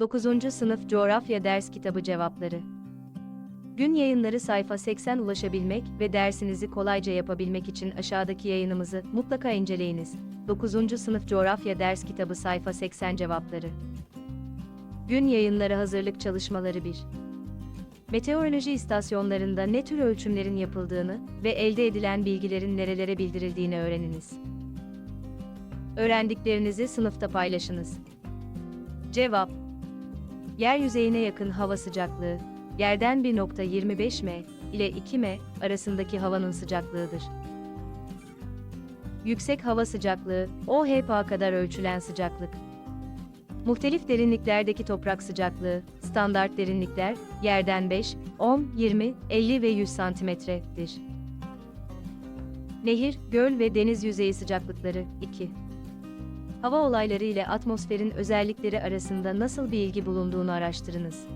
9. Sınıf Coğrafya Ders Kitabı Cevapları Gün yayınları sayfa 80 ulaşabilmek ve dersinizi kolayca yapabilmek için aşağıdaki yayınımızı mutlaka inceleyiniz. 9. Sınıf Coğrafya Ders Kitabı sayfa 80 cevapları. Gün yayınları hazırlık çalışmaları 1. Meteoroloji istasyonlarında ne tür ölçümlerin yapıldığını ve elde edilen bilgilerin nerelere bildirildiğini öğreniniz. Öğrendiklerinizi sınıfta paylaşınız. Cevap Yer yüzeyine yakın hava sıcaklığı, yerden 1.25 m ile 2 m arasındaki havanın sıcaklığıdır. Yüksek hava sıcaklığı, OHP'a kadar ölçülen sıcaklık. Muhtelif derinliklerdeki toprak sıcaklığı, standart derinlikler, yerden 5, 10, 20, 50 ve 100 santimetredir. Nehir, göl ve deniz yüzeyi sıcaklıkları 2. Hava olayları ile atmosferin özellikleri arasında nasıl bir ilgi bulunduğunu araştırınız.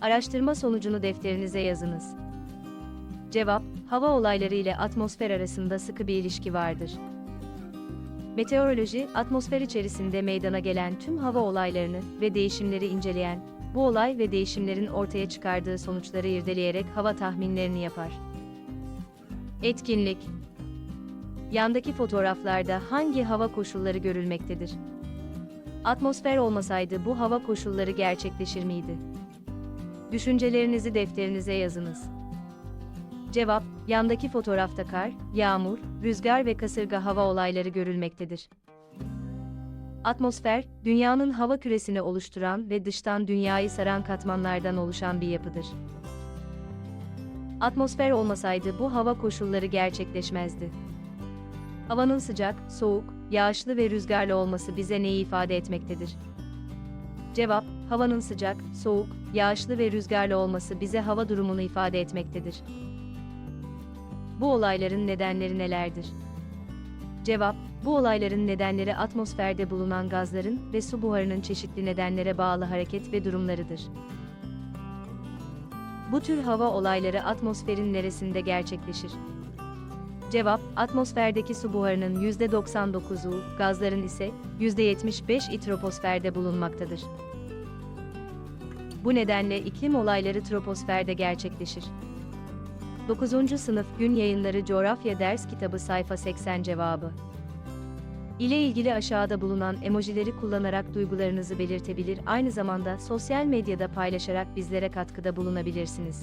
Araştırma sonucunu defterinize yazınız. Cevap, hava olayları ile atmosfer arasında sıkı bir ilişki vardır. Meteoroloji, atmosfer içerisinde meydana gelen tüm hava olaylarını ve değişimleri inceleyen, bu olay ve değişimlerin ortaya çıkardığı sonuçları irdeleyerek hava tahminlerini yapar. Etkinlik Yandaki fotoğraflarda hangi hava koşulları görülmektedir? Atmosfer olmasaydı bu hava koşulları gerçekleşir miydi? Düşüncelerinizi defterinize yazınız. Cevap, yandaki fotoğrafta kar, yağmur, rüzgar ve kasırga hava olayları görülmektedir. Atmosfer, dünyanın hava küresini oluşturan ve dıştan dünyayı saran katmanlardan oluşan bir yapıdır. Atmosfer olmasaydı bu hava koşulları gerçekleşmezdi. Havanın sıcak, soğuk, yağışlı ve rüzgarlı olması bize neyi ifade etmektedir? Cevap, havanın sıcak, soğuk, yağışlı ve rüzgarlı olması bize hava durumunu ifade etmektedir. Bu olayların nedenleri nelerdir? Cevap, bu olayların nedenleri atmosferde bulunan gazların ve su buharının çeşitli nedenlere bağlı hareket ve durumlarıdır. Bu tür hava olayları atmosferin neresinde gerçekleşir? Cevap, atmosferdeki su buharının %99'u, gazların ise %75'i troposferde bulunmaktadır. Bu nedenle iklim olayları troposferde gerçekleşir. 9. Sınıf Gün Yayınları Coğrafya Ders Kitabı sayfa 80 cevabı. ile ilgili aşağıda bulunan emojileri kullanarak duygularınızı belirtebilir, aynı zamanda sosyal medyada paylaşarak bizlere katkıda bulunabilirsiniz.